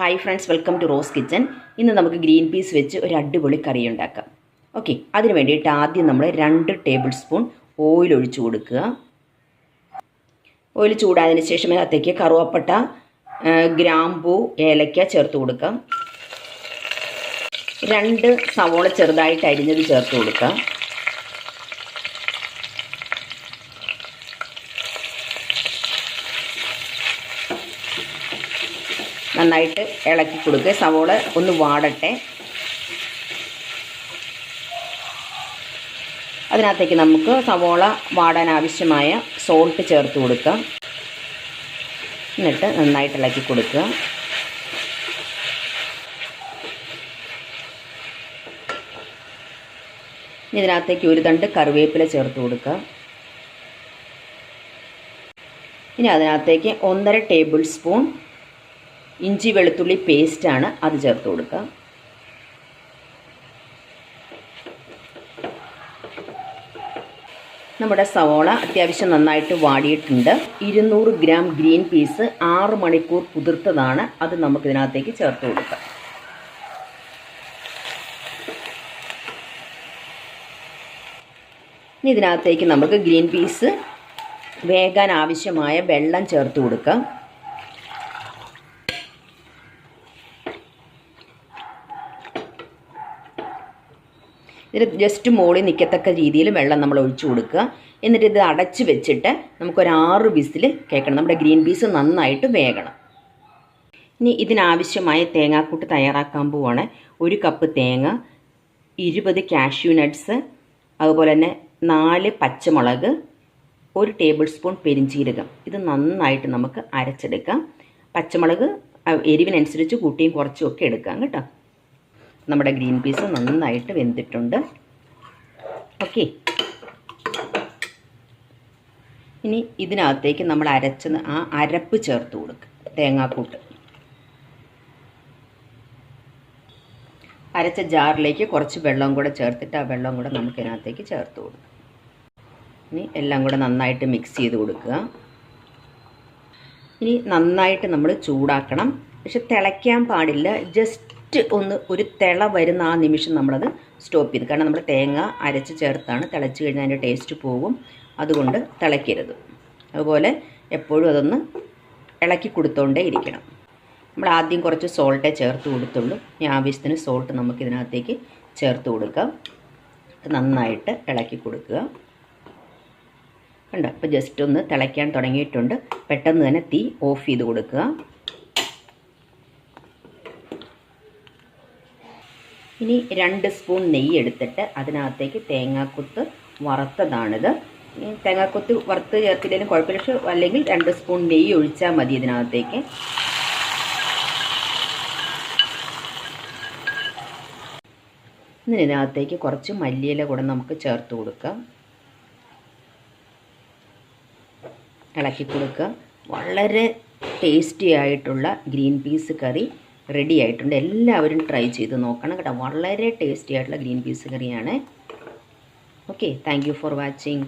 Hi friends welcome to Rose Kitchen ഇന്ന് നമുക്ക് green peas വെച്ച് ഒരു അടിപൊളി കറി ഉണ്ടാക്കാം. ഓക്കെ അതിന് വേണ്ടിയിട്ട് ആദ്യം നമ്മൾ രണ്ട് ടേബിൾ സ്പൂൺ ഓയിൽ ഒഴിച്ചു കൊടുക്കുക. ഓയിൽ ചൂടായതിന് ശേഷം അതിനകത്തേക്ക് കറുവപ്പട്ട ഗ്രാമ്പൂ ഏലക്ക ചേർത്ത് കൊടുക്കാം. രണ്ട് സവോള ചെറുതായിട്ട് അരിഞ്ഞത് ചേർത്ത് കൊടുക്കാം. നന്നായിട്ട് ഇളക്കി കൊടുക്കുക. സവോള ഒന്ന് വാടട്ടെ. അതിനകത്തേക്ക് നമുക്ക് സവോള വാടാൻ ആവശ്യമായ സോൾട്ട് ചേർത്ത് കൊടുക്കാം. എന്നിട്ട് നന്നായിട്ട് ഇളക്കി കൊടുക്കുക. ഇതിനകത്തേക്ക് ഒരു തണ്ട് കറിവേപ്പില ചേർത്ത് കൊടുക്കുക. ഇനി അതിനകത്തേക്ക് ഒന്നര ടേബിൾ സ്പൂൺ ഇഞ്ചി വെളുത്തുള്ളി പേസ്റ്റാണ് അത് ചേർത്ത് കൊടുക്കുക. നമ്മുടെ സവോള അത്യാവശ്യം നന്നായിട്ട് വാടിയിട്ടുണ്ട്. ഇരുന്നൂറ് ഗ്രാം ഗ്രീൻ പീസ് ആറ് മണിക്കൂർ കുതിർത്തതാണ്. അത് നമുക്ക് ഇതിനകത്തേക്ക് ചേർത്ത് കൊടുക്കാം. ഇനി ഇതിനകത്തേക്ക് നമുക്ക് ഗ്രീൻ പീസ് വേകാൻ ആവശ്യമായ വെള്ളം ചേർത്ത് കൊടുക്കാം. ഇതിൽ ജസ്റ്റ് മുകളിൽ നിൽക്കത്തക്ക രീതിയിൽ വെള്ളം നമ്മൾ ഒഴിച്ചു കൊടുക്കുക. എന്നിട്ട് ഇത് അടച്ച് വെച്ചിട്ട് നമുക്കൊരു ആറ് വിസിൽ കേൾക്കണം നമ്മുടെ ഗ്രീൻ പീസ് നന്നായിട്ട് വേകണം. ഇനി ഇതിനാവശ്യമായ തേങ്ങാക്കൂട്ട് തയ്യാറാക്കാൻ പോവാണ്. ഒരു കപ്പ് തേങ്ങ ഇരുപത് കാഷ്യൂ നട്ട്സ് അതുപോലെ തന്നെ നാല് പച്ചമുളക് ഒരു ടേബിൾ സ്പൂൺ പെരിഞ്ചീരകം. ഇത് നന്നായിട്ട് നമുക്ക് അരച്ചെടുക്കാം. പച്ചമുളക് എരിവിനനുസരിച്ച് കൂട്ടിയും കുറച്ചും ഒക്കെ എടുക്കാം കേട്ടോ. നമ്മുടെ ഗ്രീൻ പീസ് നന്നായിട്ട് വെന്തിട്ടുണ്ട്. ഓക്കെ. ഇനി ഇതിനകത്തേക്ക് നമ്മൾ അരച്ച ആ അരപ്പ് ചേർത്ത് കൊടുക്കുക തേങ്ങാക്കൂട്ട്. അരച്ച ജാറിലേക്ക് കുറച്ച് വെള്ളം കൂടെ ചേർത്തിട്ട് ആ വെള്ളം കൂടെ നമുക്ക് ഇതിനകത്തേക്ക് ചേർത്ത് കൊടുക്കുക ഇനി എല്ലാം കൂടെ നന്നായിട്ട് മിക്സ് ചെയ്ത് കൊടുക്കുക. ഇനി നന്നായിട്ട് നമ്മൾ ചൂടാക്കണം. പക്ഷെ തിളയ്ക്കാൻ പാടില്ല. ജസ്റ്റ് ഒന്ന് ഒരു തിള വരുന്ന ആ നിമിഷം നമ്മളത് സ്റ്റോപ്പ് ചെയ്ത്. കാരണം നമ്മൾ തേങ്ങ അരച്ച് ചേർത്താണ്. തിളച്ച് കഴിഞ്ഞാൽ അതിന്റെ ടേസ്റ്റ് പോകും. അതുകൊണ്ട് തിളയ്ക്കരുത്. അതുപോലെ എപ്പോഴും അതൊന്ന് ഇളക്കി കൊടുത്തോണ്ടേ ഇരിക്കണം. നമ്മൾ ആദ്യം കുറച്ച് സോൾട്ടേ ചേർത്ത് കൊടുത്തുള്ളൂ. ഈ ആവശ്യത്തിന് സോൾട്ട് നമുക്ക് ഇതിനകത്തേക്ക് ചേർത്ത് കൊടുക്കാം. നന്നായിട്ട് ഇളക്കി കൊടുക്കുക. കണ്ടോ? അപ്പോൾ ജസ്റ്റ് ഒന്ന് തിളയ്ക്കാൻ തുടങ്ങിയിട്ടുണ്ട്. പെട്ടെന്ന് തന്നെ തീ ഓഫ് ചെയ്ത് കൊടുക്കുക. ഇനി രണ്ട് സ്പൂൺ നെയ്യ് എടുത്തിട്ട് അതിനകത്തേക്ക് തേങ്ങാക്കുത്ത് വറുത്തതാണിത്. തേങ്ങാക്കുത്ത് വറുത്ത് ചേർത്തില്ലെങ്കിലും കുഴപ്പമില്ല. പക്ഷെ അല്ലെങ്കിൽ രണ്ട് സ്പൂൺ നെയ്യ് ഒഴിച്ചാൽ മതി ഇതിനകത്തേക്ക്. ഇതിനകത്തേക്ക് കുറച്ച് മല്ലിയില കൂടെ നമുക്ക് ചേർത്ത് കൊടുക്കാം. ഇളക്കി കൊടുക്കുക വളരെ ടേസ്റ്റി ആയിട്ടുള്ള ഗ്രീൻ പീസ് കറി. റെഡി ആയിട്ടുണ്ട്. എല്ലാവരും ട്രൈ ചെയ്ത് നോക്കണം കേട്ടോ. വളരെ ടേസ്റ്റി ആയിട്ടുള്ള ഗ്രീൻ പീസ് കറിയാണ്. Okay thank for watching